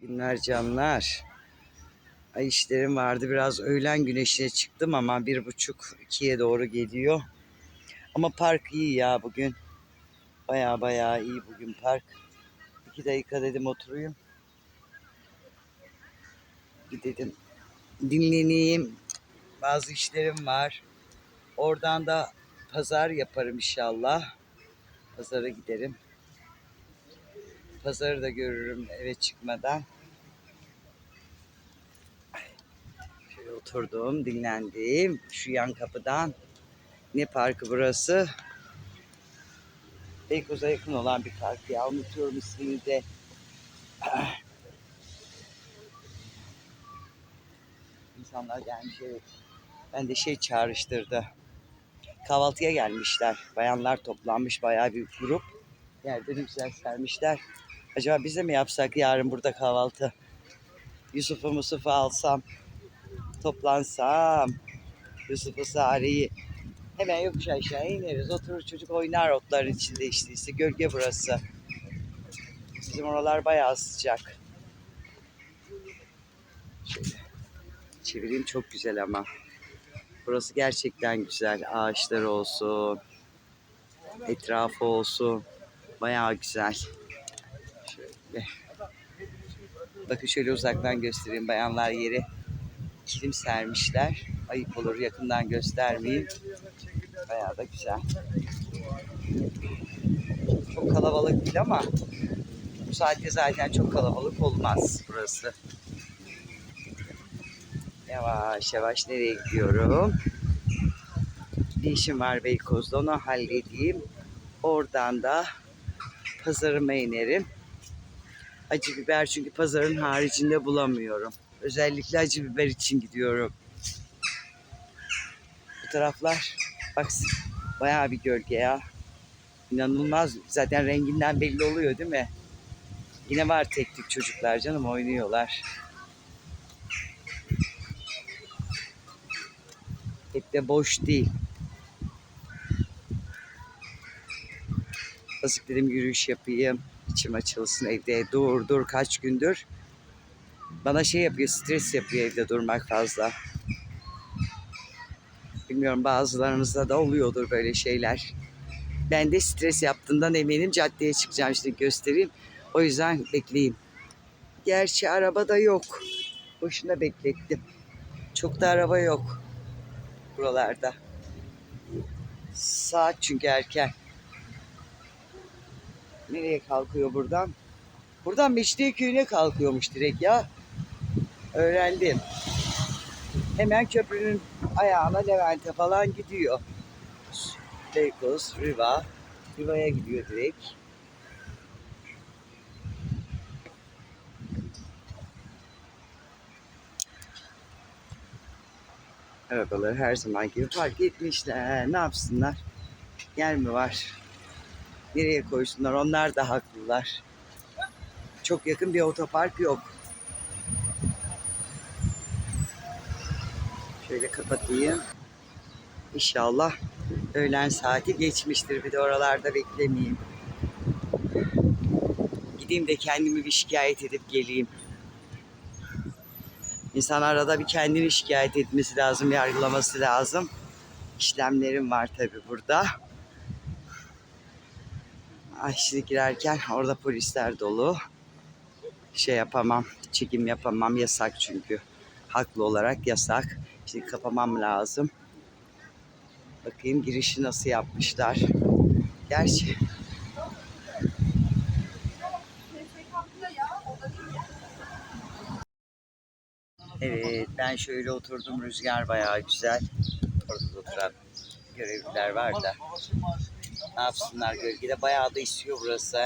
Günler canlar. Ay işlerim vardı biraz öğlen güneşine çıktım ama bir buçuk ikiye doğru geliyor. Ama park iyi ya bugün. Baya baya iyi bugün park. İki dakika dedim oturayım. Bir dedim dinleneyim. Bazı işlerim var. Oradan da pazar yaparım inşallah. Pazara giderim. Pazarı da görürüm eve çıkmadan. Şöyle oturdum, dinlendim. Şu yan kapıdan. Ne parkı burası? Beykoz'a yakın olan bir park ya. Unutuyorum ismini de. İnsanlar gelmiş evet. Ben de şey çağrıştırdı. Kahvaltıya gelmişler. Bayanlar toplanmış bayağı bir grup. Yerden güzel sermişler. Acaba biz de mi yapsak yarın burada kahvaltı? Yusuf'u Musuf'u alsam, toplansam, Yusuf'u Sare'yi hemen yokuş aşağı ineriz. Oturur çocuk oynar otların içinde işte. işte gölge burası. Bizim oralar bayağı sıcak. Şöyle çevireyim çok güzel ama. Burası gerçekten güzel. Ağaçları olsun, etrafı olsun. Bayağı güzel. Şöyle. Bakın şöyle uzaktan göstereyim. Bayanlar yeri kilim sermişler. Ayıp olur yakından göstermeyeyim. Bayağı da güzel. Çok kalabalık değil ama bu saatte zaten çok kalabalık olmaz burası. Yavaş yavaş nereye gidiyorum? Bir işim var Beykoz'da onu halledeyim. Oradan da pazarıma inerim. Acı biber çünkü pazarın haricinde bulamıyorum. Özellikle acı biber için gidiyorum. Bu taraflar bak bayağı bir gölge ya. İnanılmaz. Zaten renginden belli oluyor değil mi? Yine var tek tük çocuklar canım oynuyorlar. Pek de boş değil. Azıcık dedim yürüyüş yapayım. İçim açılsın evde. Dur dur kaç gündür. Bana şey yapıyor, stres yapıyor evde durmak fazla. Bilmiyorum bazılarınızda da oluyordur böyle şeyler. Ben de stres yaptığından eminim caddeye çıkacağım işte göstereyim. O yüzden bekleyeyim. Gerçi araba da yok. Boşuna beklettim. Çok da araba yok buralarda. Saat çünkü erken. Nereye kalkıyor buradan? Buradan Mecidiyeköy'üne kalkıyormuş direkt ya. Öğrendim. Hemen köprünün ayağına Levent'e falan gidiyor. Beykoz, Riva. Riva'ya gidiyor direkt. Arabaları her zaman gibi park etmişler. Ne yapsınlar? Yer mi var? Nereye koysunlar? Onlar da haklılar. Çok yakın bir otopark yok. Şöyle kapatayım. İnşallah öğlen saati geçmiştir. Bir de oralarda beklemeyeyim. Gideyim de kendimi bir şikayet edip geleyim. İnsan arada bir kendini şikayet etmesi lazım, yargılaması lazım. İşlemlerim var tabii burada. Ay şimdi girerken orada polisler dolu. Şey yapamam, çekim yapamam yasak çünkü. Haklı olarak yasak. Şimdi kapamam lazım. Bakayım girişi nasıl yapmışlar. Gerçi Evet ben şöyle oturdum rüzgar bayağı güzel. Orada da oturan görevliler var da. Ne yapsınlar gölgede bayağı da esiyor burası.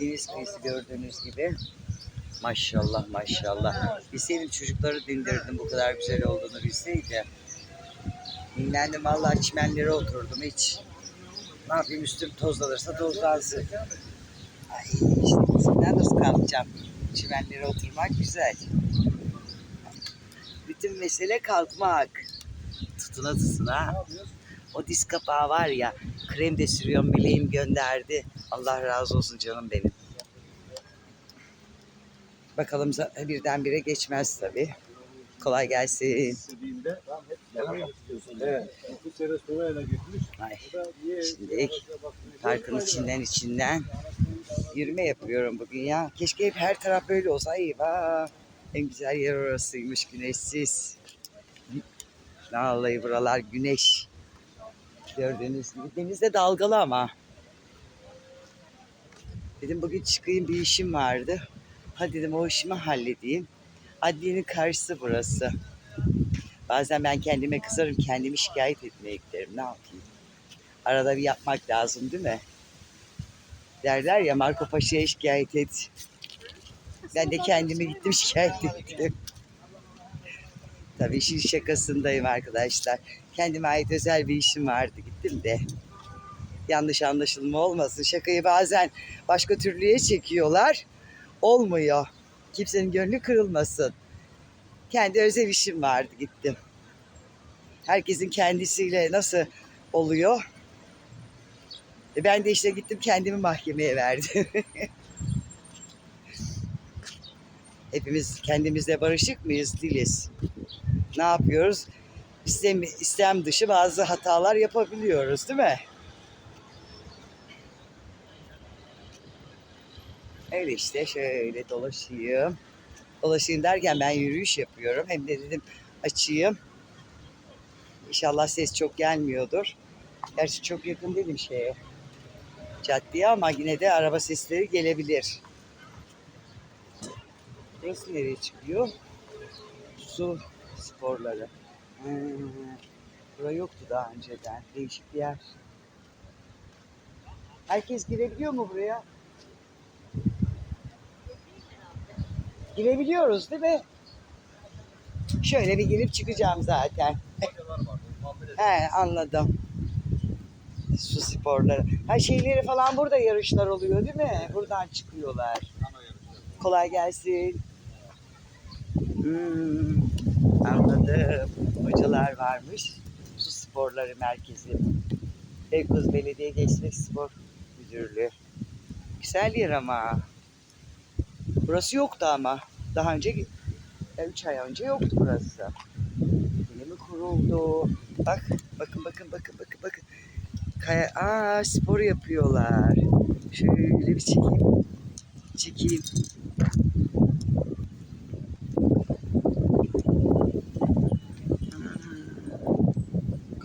Deniz kıyısı gördüğünüz gibi. Maşallah maşallah. Bilseydim çocukları dindirdim bu kadar güzel olduğunu bilseydi. Dinlendim vallahi çimenlere oturdum hiç. Ne yapayım üstüm tozlanırsa tozlansın. Ay işte nasıl kalkacağım. Çimenlere oturmak güzel. Bütün mesele kalkmak. Tutuna tutuna. O diz kapağı var ya krem de sürüyorum bileğim gönderdi. Allah razı olsun canım benim. Bakalım birdenbire geçmez tabii. Kolay gelsin. Ay, Bu da niye? Şimdi parkın içinden içinden yürüme yapıyorum bugün ya. Keşke hep her taraf böyle olsa. Eyvah. En güzel yer orasıymış güneşsiz. Vallahi buralar güneş. Gördüğünüz gibi denizde dalgalı ama. Dedim bugün çıkayım bir işim vardı. Hadi dedim o işimi halledeyim. Adliyenin karşısı burası. Bazen ben kendime kızarım, kendimi şikayet etmeye giderim. Ne yapayım? Arada bir yapmak lazım değil mi? Derler ya Marco Paşa'ya şikayet et. Ben de kendime gittim şikayet ettim. Tabii işin şakasındayım arkadaşlar. Kendime ait özel bir işim vardı gittim de. Yanlış anlaşılma olmasın. Şakayı bazen başka türlüye çekiyorlar. Olmuyor. Kimsenin gönlü kırılmasın. Kendi özel işim vardı gittim. Herkesin kendisiyle nasıl oluyor? E ben de işte gittim kendimi mahkemeye verdim. Hepimiz kendimizle barışık mıyız? Değiliz. Ne yapıyoruz? İstem, istem dışı bazı hatalar yapabiliyoruz değil mi? Öyle işte şöyle dolaşayım. Dolaşayım derken ben yürüyüş yapıyorum. Hem de dedim açayım. İnşallah ses çok gelmiyordur. Gerçi çok yakın değilim şeye. Caddeye ama yine de araba sesleri gelebilir. Burası nereye çıkıyor? Su sporları. Hmm. Bura yoktu daha önceden. Değişik bir yer. Herkes girebiliyor mu buraya? Girebiliyoruz değil mi? Şöyle bir girip çıkacağım zaten. He anladım. Su sporları. Ha şeyleri falan burada yarışlar oluyor değil mi? Buradan çıkıyorlar. Kolay gelsin. Hmm, anladım. Hocalar varmış. Su sporları merkezi. Beykoz Belediye Gençlik Spor Müdürlüğü. Güzel yer ama. Burası yoktu ama. Daha önce 3 ay önce yoktu burası. Yeni mi kuruldu? Bak, bakın bakın bakın bakın bakın. Kaya, aa spor yapıyorlar. Şöyle bir çekeyim. Çekeyim.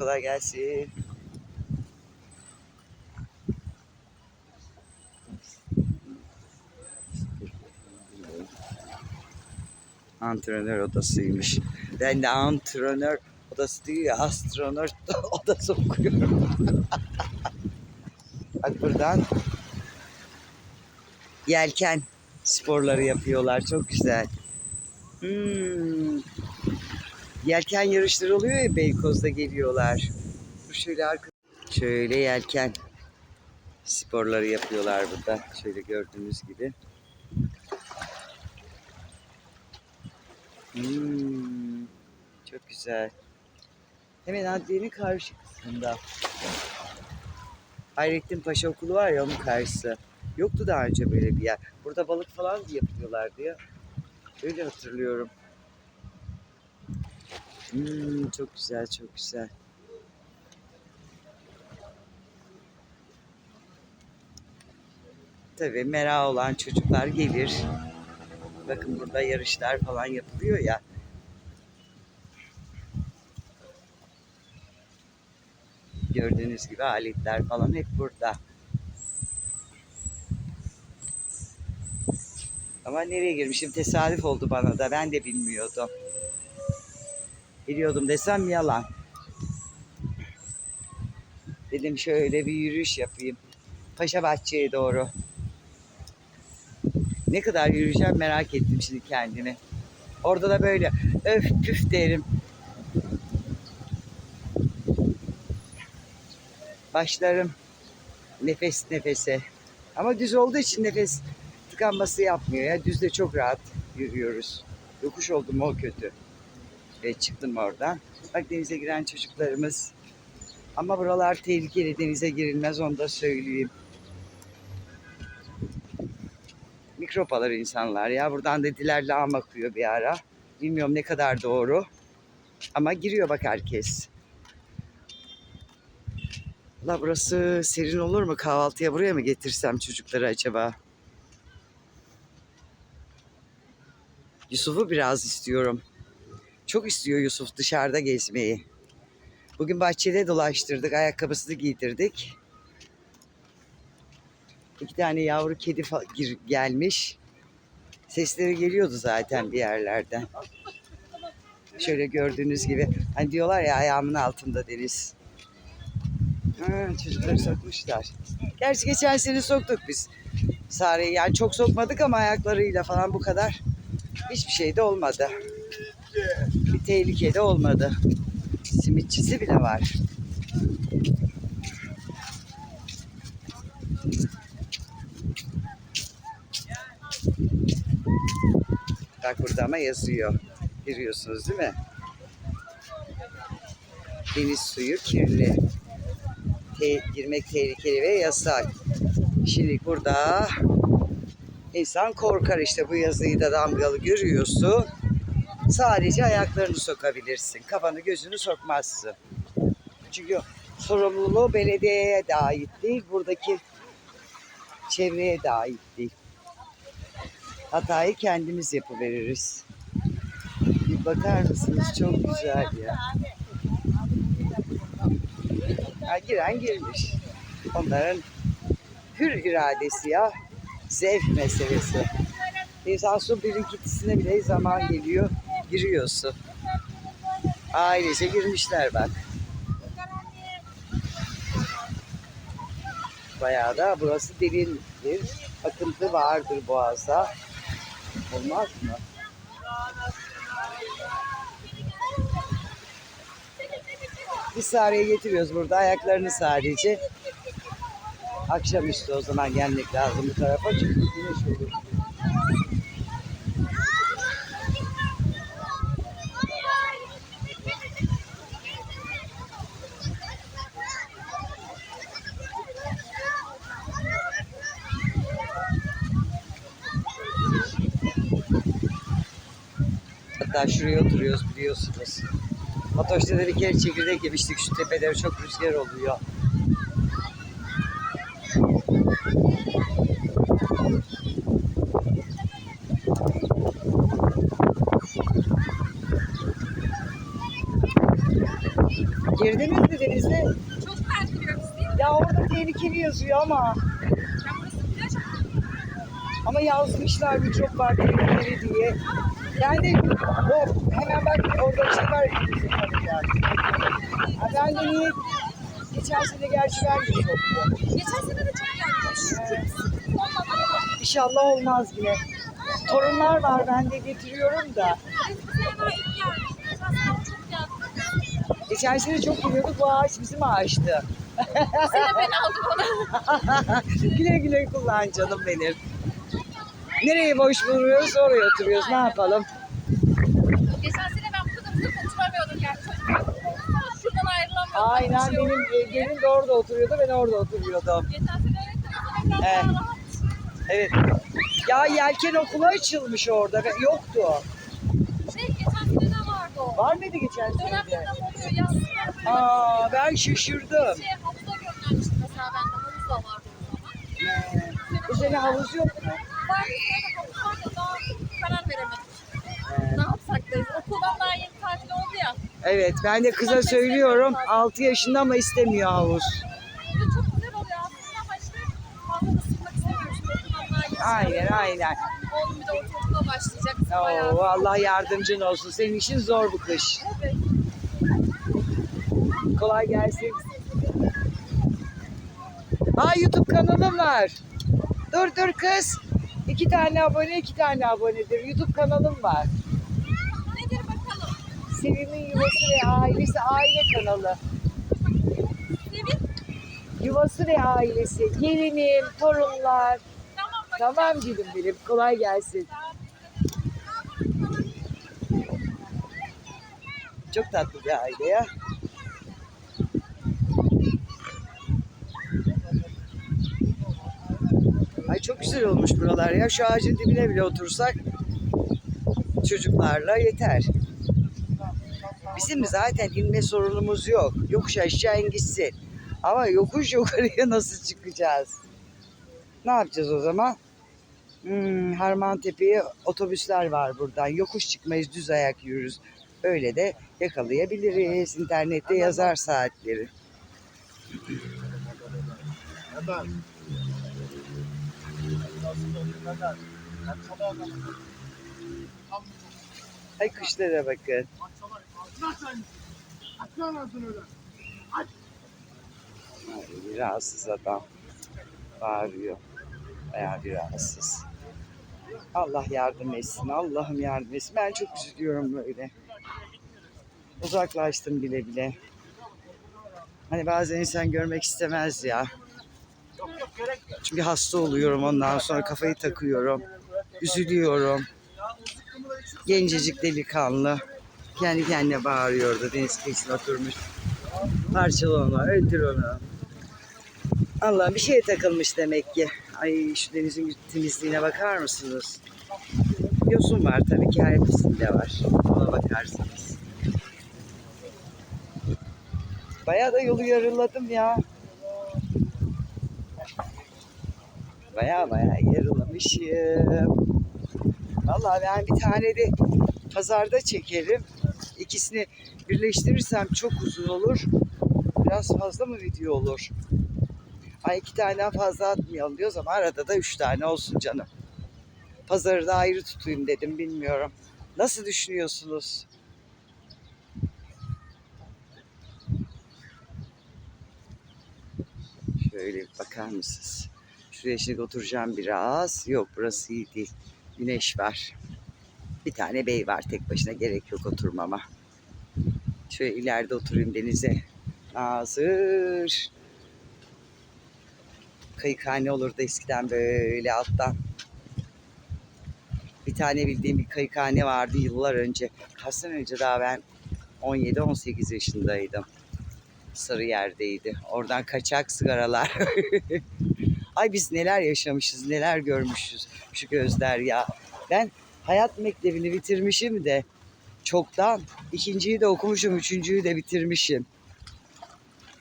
Kolay gelsin. Antrenör odasıymış. Ben de antrenör odası değil ya astronot odası okuyorum. Bak buradan yelken sporları yapıyorlar. Çok güzel. Hmm. Yelken yarışları oluyor ya Beykoz'da geliyorlar. Dur şöyle arka... Şöyle yelken sporları yapıyorlar burada. Şöyle gördüğünüz gibi. Hmm, çok güzel. Hemen adliyenin karşı kısmında. Hayrettin Paşa Okulu var ya onun karşısı. Yoktu daha önce böyle bir yer. Burada balık falan yapıyorlardı ya. Öyle hatırlıyorum. Hmm, çok güzel, çok güzel. Tabii merak olan çocuklar gelir. Bakın burada yarışlar falan yapılıyor ya. Gördüğünüz gibi aletler falan hep burada. Ama nereye girmişim tesadüf oldu bana da ben de bilmiyordum. Biliyordum desem yalan. Dedim şöyle bir yürüyüş yapayım. Paşa Bahçe'ye doğru. Ne kadar yürüyeceğim merak ettim şimdi kendimi. Orada da böyle öf püf derim. Başlarım nefes nefese. Ama düz olduğu için nefes tıkanması yapmıyor ya. Düzde çok rahat yürüyoruz. Yokuş oldu mu o kötü. Ve çıktım oradan. Bak denize giren çocuklarımız. Ama buralar tehlikeli denize girilmez onu da söyleyeyim. mikrop alır insanlar ya. Buradan dediler lağım akıyor bir ara. Bilmiyorum ne kadar doğru. Ama giriyor bak herkes. La burası serin olur mu? Kahvaltıya buraya mı getirsem çocukları acaba? Yusuf'u biraz istiyorum. Çok istiyor Yusuf dışarıda gezmeyi. Bugün bahçede dolaştırdık, ayakkabısını giydirdik. İki tane yavru kedi gelmiş. Sesleri geliyordu zaten bir yerlerden. Şöyle gördüğünüz gibi. Hani diyorlar ya ayağımın altında deniz. Ha, çocukları sokmuşlar. Gerçi geçen sene soktuk biz. Sare'yi yani çok sokmadık ama ayaklarıyla falan bu kadar hiçbir şey de olmadı. Bir tehlike de olmadı. Simitçisi bile var. Bak burada ama yazıyor. Görüyorsunuz değil mi? Deniz suyu kirli. Te- girmek tehlikeli ve yasak. Şimdi burada insan korkar işte bu yazıyı da damgalı görüyorsun. Sadece ayaklarını sokabilirsin. Kafanı gözünü sokmazsın. Çünkü sorumluluğu belediyeye de ait değil. Buradaki çevreye de ait değil. Hatayı kendimiz yapıveririz. Bir bakar mısınız? Çok güzel ya. Ha, giren girmiş. Onların hür iradesi ya. Zevk meselesi. İnsan su birikintisine bile zaman geliyor. Giriyorsun. Ailece girmişler bak. Bayağı da burası derin bir akıntı vardır boğazda. Olmaz mı? Biz Sare'ye getiriyoruz burada ayaklarını sadece. Akşamüstü o zaman gelmek lazım bu tarafa çünkü güneş olur. Şuraya oturuyoruz biliyorsunuz. Fatoş'ta bir kere çekirdek yemiştik. Şu tepeleri çok rüzgar oluyor. Girdiniz mi denize? Çok bizi. Ya orada tehlikeli yazıyor ama. Ya burası plaj ama. Ama yazmışlar mikrop var tehlikeli diye. Yani o hemen bak orada şey var. Ha, ben de niye geçen sene gerçi de soktum. Geçen sene de çok gelmiş. Evet. İnşallah olmaz yine. Torunlar var ben de getiriyorum da. Geçen sene çok geliyorduk bu ağaç bizim ağaçtı. Sene ben aldım onu. güle güle kullan canım benim. Nereye boş buluyoruz oraya oturuyoruz ne yapalım. Geçen sene ben burada mısır oturamıyordum yani çocuklar. Şuradan ayrılamıyordum. Aynen şey benim e, gelin de orada oturuyordu ben orada oturuyordum. Geçen sene evet bu Evet. Ya yelken okulu açılmış orada. Yoktu. Şey geçen sene de vardı o. Var mıydı geçen Dönem sene? dönem oluyor. Yazlıklar böyle. Aa ben şaşırdım. Şey havuza göndermiştim mesela ben de havuz da vardı o zaman. Bu sene havuz yok mu? Var da daha karar veremedik. Ee, Ne yapsak deriz. Daha yeni tatil oldu ya. Evet ben de kıza söylüyorum 6 yaşında ama istemiyor havuz. Bir de çok güzel oluyor aslında ama işte fazla da sıkmak istemiyoruz. Okuldan daha yeni Aynen aynen. Oğlum bir de ortaokula başlayacak. Bayağı. Oo, Allah yardımcın olsun. Senin işin zor bu kış. Evet. Kolay gelsin. Aa YouTube kanalım var. Dur dur kız. İki tane abone iki tane abonedir. YouTube kanalım var. Nedir bakalım? Sevim'in Yuvası ve Ailesi aile kanalı. Sevin. Yuvası ve ailesi. Gelinim, torunlar. Tamam bak. Tamam gülüm benim. Kolay gelsin. Çok tatlı bir aile ya. Ay Çok güzel olmuş buralar ya. Şu ağacın dibine bile otursak çocuklarla yeter. Bizim zaten inme sorunumuz yok. Yokuş aşağı in gitsin. Ama yokuş yukarıya nasıl çıkacağız? Ne yapacağız o zaman? Hmm, Harman Tepe'ye otobüsler var buradan. Yokuş çıkmayız, düz ayak yürürüz. Öyle de yakalayabiliriz. İnternette yazar saatleri. Hemen. Ay kuşlara bakın. Ay, rahatsız adam. Bağırıyor. Bayağı bir rahatsız. Allah yardım etsin. Allah'ım yardım etsin. Ben çok üzülüyorum böyle. Uzaklaştım bile bile. Hani bazen insan görmek istemez ya. Çünkü hasta oluyorum ondan sonra kafayı takıyorum. Üzülüyorum. Gencecik delikanlı. Kendi kendine bağırıyordu. Deniz kıyısına oturmuş. Parçala onu, öldür onu. Allah bir şeye takılmış demek ki. Ay şu denizin temizliğine bakar mısınız? Yosun var tabii ki hepsinde var. Ona bakarsanız. Bayağı da yolu yarıladım ya. Bayağı bayağı yarılamışım. Vallahi ben bir tane de pazarda çekerim. İkisini birleştirirsem çok uzun olur. Biraz fazla mı video olur? Ay iki taneden fazla atmayalım diyoruz ama arada da üç tane olsun canım. Pazarı da ayrı tutayım dedim bilmiyorum. Nasıl düşünüyorsunuz? Şöyle bir bakar mısınız? Şimdi oturacağım biraz. Yok burası iyi değil. Güneş var. Bir tane bey var tek başına gerek yok oturmama. Şöyle ileride oturayım denize. Hazır. Kayıkhane olurdu eskiden böyle alttan. Bir tane bildiğim bir kayıkhane vardı yıllar önce. Kaç sene önce daha ben 17-18 yaşındaydım. Sarıyer'deydi. Oradan kaçak sigaralar. Ay biz neler yaşamışız, neler görmüşüz şu gözler ya. Ben hayat mektebini bitirmişim de çoktan. ikinciyi de okumuşum, üçüncüyü de bitirmişim.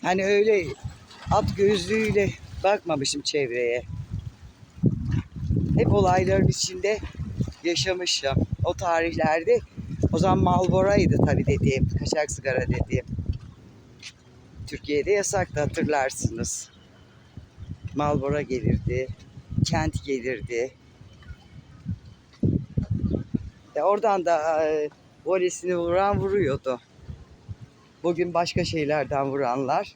Hani öyle at gözlüğüyle bakmamışım çevreye. Hep olayların içinde yaşamışım. O tarihlerde o zaman Malboro'ydı tabii dediğim, kaçak sigara dediğim. Türkiye'de yasaktı hatırlarsınız. Malbora gelirdi, kent gelirdi. E oradan da e, volesini vuran vuruyordu. Bugün başka şeylerden vuranlar.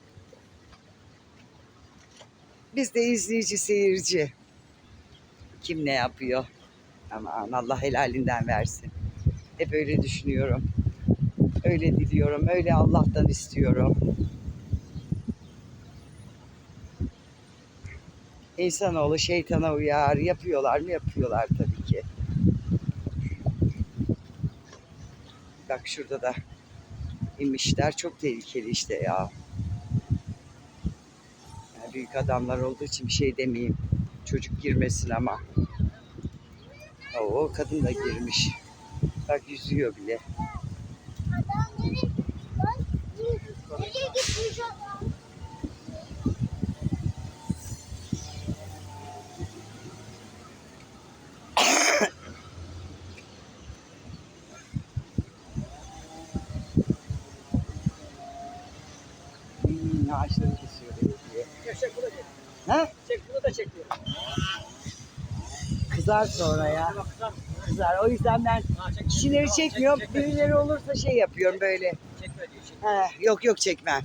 Biz de izleyici, seyirci. Kim ne yapıyor? Aman Allah helalinden versin. Hep öyle düşünüyorum. Öyle diliyorum, öyle Allah'tan istiyorum. İnsanoğlu şeytana uyar. Yapıyorlar mı? Yapıyorlar tabii ki. Bak şurada da inmişler. Çok tehlikeli işte ya. Yani büyük adamlar olduğu için bir şey demeyeyim. Çocuk girmesin ama. Oo kadın da girmiş. Bak yüzüyor bile. Nereye gitmiş Hmm, ağaçları kesiyor belediye. Ha? Çek bunu da çekiyor. Kızar sonra ya. Kızar. O yüzden ben kişileri çekmiyorum. Birileri olursa şey yapıyorum böyle. Ha, yok yok çekmem.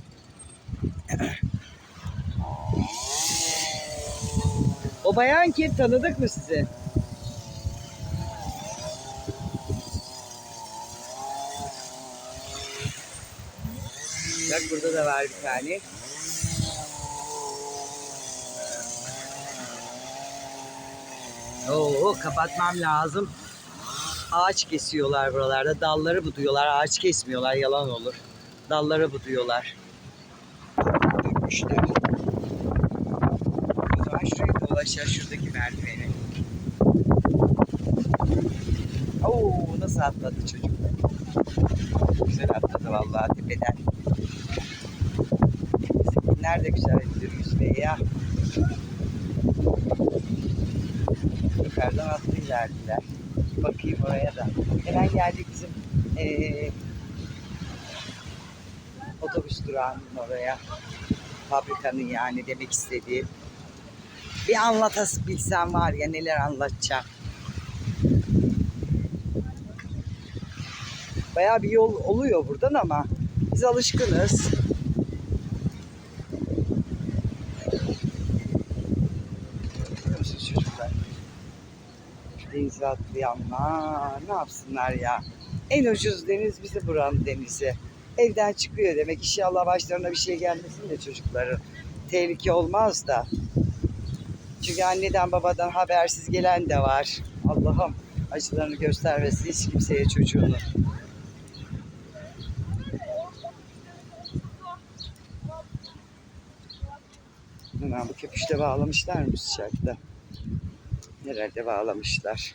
O bayan kim? Tanıdık mı sizi? Bak burada da var bir tane. Oo kapatmam lazım. Ağaç kesiyorlar buralarda. Dalları buduyorlar. Ağaç kesmiyorlar. Yalan olur. Dalları buduyorlar. Dökmüşler. O zaman şurayı aşağı şuradaki merdiveni. Oo nasıl atladı çocuk. Güzel atladı vallahi tepeden. Nerede güzel yürüyüş ya. Yukarıdan attı ilerdiler. Bakayım oraya da. Hemen geldik bizim eee otobüs durağının oraya. Fabrikanın yani demek istediği. Bir anlatas bilsem var ya neler anlatacağım. Bayağı bir yol oluyor buradan ama biz alışkınız. Denize atlayanlar ne yapsınlar ya? En ucuz deniz bizi buranın denizi. Evden çıkıyor demek. İnşallah başlarına bir şey gelmesin de çocukların. Tehlike olmaz da. Çünkü anneden babadan habersiz gelen de var. Allah'ım acılarını göstermesin hiç kimseye çocuğunu. Hemen bu köpüşte bağlamışlar mı sıcakta? Herhalde bağlamışlar.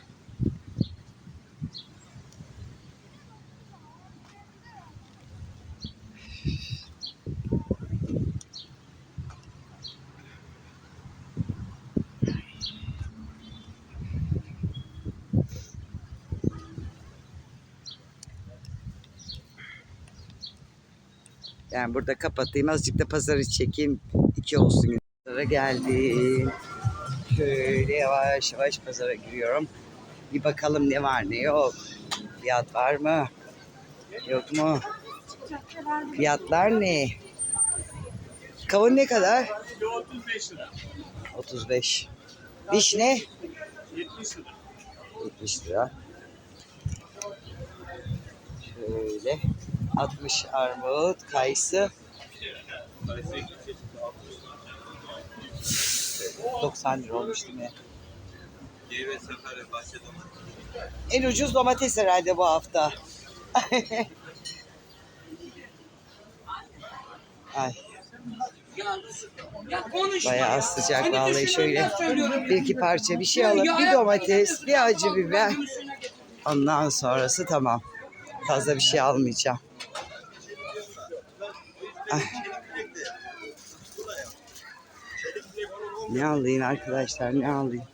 Ben burada kapatayım. Azıcık da pazarı çekeyim. İki olsun. Pazara geldim. Şöyle yavaş yavaş pazara giriyorum. Bir bakalım ne var ne yok. Fiyat var mı? Yok mu? Fiyatlar ne? Kavun ne kadar? 35 lira. 35. Vişne? 70 lira. 70 lira. Şöyle. 60 armut, kayısı. 90 lira olmuş değil mi? En ucuz domates herhalde bu hafta. Ay. Bayağı sıcak vallahi şöyle bir iki parça bir şey alıp bir domates, bir acı biber. Ondan sonrası tamam. Fazla bir şey almayacağım. Ay. Ne alayım arkadaşlar ne alayım?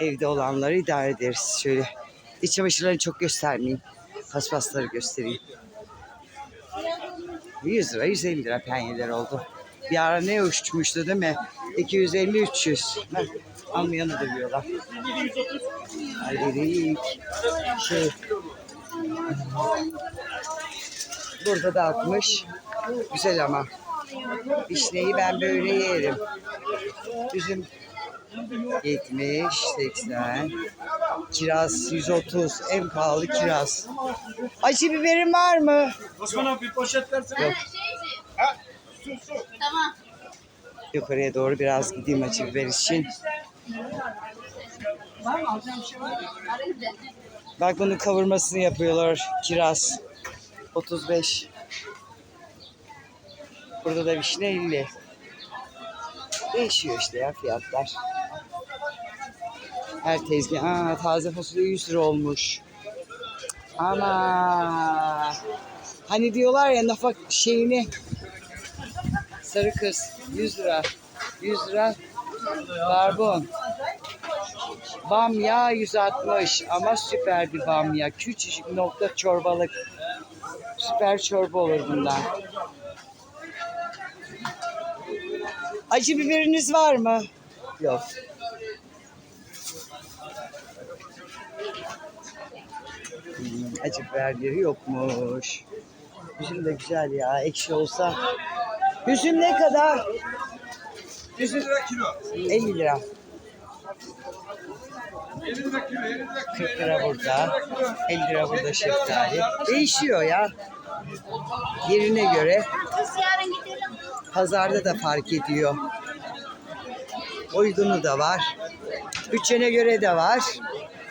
Evde olanları idare ederiz. Şöyle iç çamaşırlarını çok göstermeyeyim. Paspasları göstereyim. 100 lira, 150 lira penyeler oldu. Bir ara ne uçmuştu değil mi? 250-300. Almayanı dövüyorlar. Ay dedik. Şey. Burada da 60. Güzel ama. Vişneyi ben böyle yerim. Üzüm 70, 80. Kiraz 130. En pahalı kiraz. Acı biberin var mı? Osman abi bir poşet versene. Yok. Tamam. Yukarıya doğru biraz gideyim acı biber için. Bak bunun kavurmasını yapıyorlar. Kiraz. 35. Burada da vişne 50. Değişiyor işte ya fiyatlar. Her tezgah. Aa, taze fasulye 100 lira olmuş. Ama hani diyorlar ya nafak şeyini sarı kız 100 lira. 100 lira barbun. Bamya 160 ama süper bir bamya. Küçücük nokta çorbalık. Süper çorba olur bundan. Acı biberiniz var mı? Yok. Hmm, acı biberleri yokmuş. Üzüm de güzel ya. Ekşi olsa. Üzüm ne kadar? 50 lira kilo. 50 lira. 50 lira kilo, 50 lira kilo. 40 lira burada. 50 lira burada şeftali. Değişiyor ya. Yerine göre. Kız yarın. Pazarda da fark ediyor. Uygunu da var. Bütçene göre de var.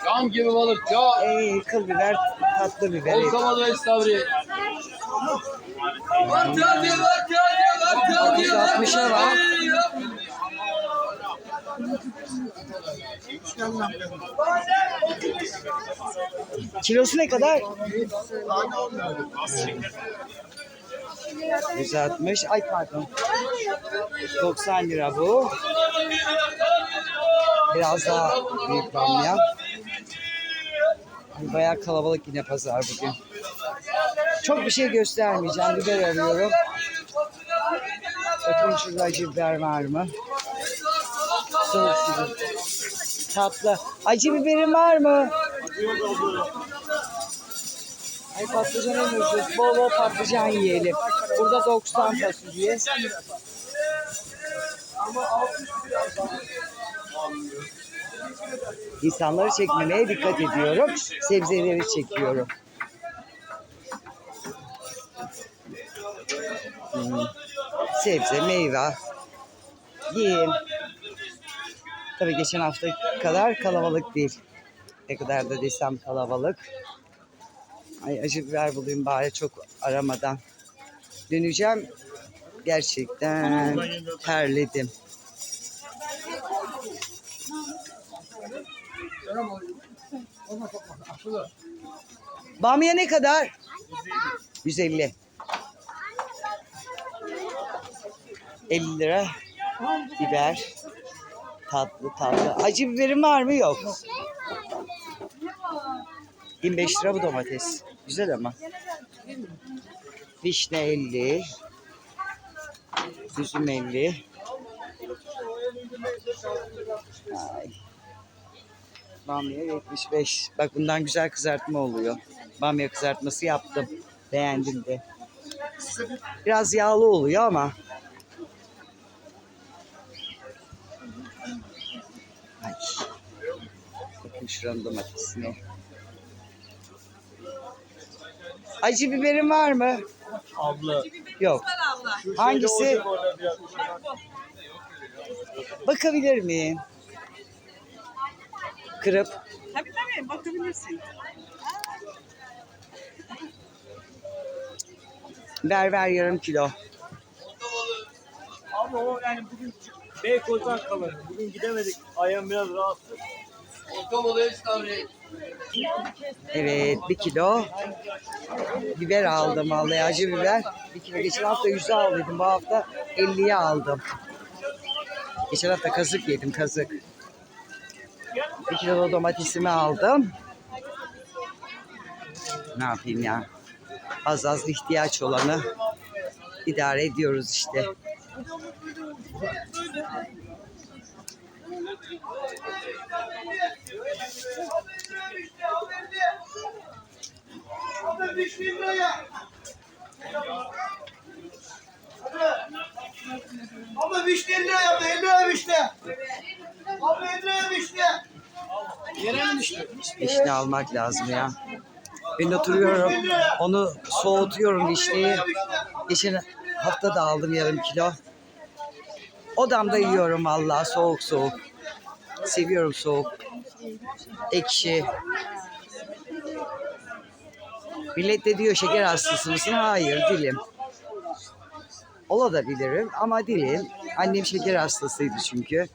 Cam gibi balık ya. Ey kıl biber, tatlı biber. İstavri. Var taze var taze var taze var. 60'a var. Kilosu ne kadar? 160. Ay pardon. 90 lira bu. Biraz daha büyük bamya. Ay, Bayağı kalabalık yine pazar bugün. Çok bir şey göstermeyeceğim. Biber arıyorum. Bakın şurada acı biber var mı? Soğuk gibi. Tatlı. Acı biberin var mı? Ay patlıcan ucuz. Bol bol patlıcan yiyelim. Burada 90 fasulye. İnsanları çekmemeye dikkat ediyorum. Sebzeleri çekiyorum. Hmm. Sebze, meyve. Yiyin. Tabii geçen hafta kadar kalabalık değil. Ne kadar da desem kalabalık. Ay acı biber bulayım bari çok aramadan. Döneceğim. Gerçekten terledim. Bamya ne kadar? 150. 50 lira biber. Tatlı tatlı. Acı biberin var mı? Yok. 25 lira bu domates. Güzel ama. Vişne 50. Üzüm 50. Ay. Bamya 75. Bak bundan güzel kızartma oluyor. Bamya kızartması yaptım. Beğendim de. Biraz yağlı oluyor ama. Ay. Bakın şuranın domatesine. Acı biberin var mı? Abla. Yok. Hangisi? Bakabilir miyim? Kırıp. Tabii tabii bakabilirsin. Ver ver yarım kilo. Ama o yani bugün Beykoz'dan kalır. Bugün gidemedik. Ayağım biraz rahatsız. Evet bir kilo. Biber aldım vallahi acı biber. Bir kilo geçen hafta 100'e aldıydım. Bu hafta 50'ye aldım. Geçen hafta kazık yedim kazık. Bir kilo domatesimi aldım. Ne yapayım ya? Az az ihtiyaç olanı idare ediyoruz işte. Ama vişne 50 lira yaptı. 50 lira vişne. Abla 50 lira vişne. Vişne almak lazım ya. Ben oturuyorum. Onu soğutuyorum vişneyi. Geçen hafta da aldım yarım kilo. Odamda yiyorum vallahi soğuk soğuk. Seviyorum soğuk. Ekşi. Millet de diyor şeker hastası mısın? Hayır değilim. Ola da bilirim ama değilim. Annem şeker hastasıydı çünkü.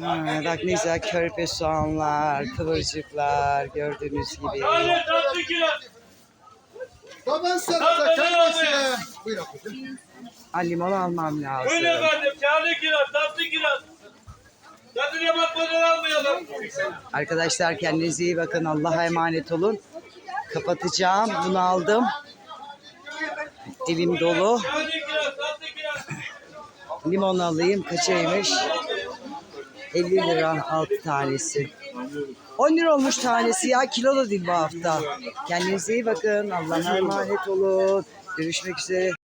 Ha, bak ne güzel körpe soğanlar, kıvırcıklar gördüğünüz gibi. Baban saracak. Kendisi. Buyur ablacığım. Ha, limon almam lazım. Buyurun efendim. Kârlı kiraz, tatlı kiraz. Tadına bakmadan almayalım. Arkadaşlar kendinize iyi bakın. Allah'a emanet olun. Kapatacağım. Bunu aldım. Elim dolu. Limon alayım. Kaçaymış? 50 lira 6 tanesi. 10 lira olmuş tanesi ya. Kilo da değil bu hafta. Kendinize iyi bakın. Allah'a emanet olun. Görüşmek üzere.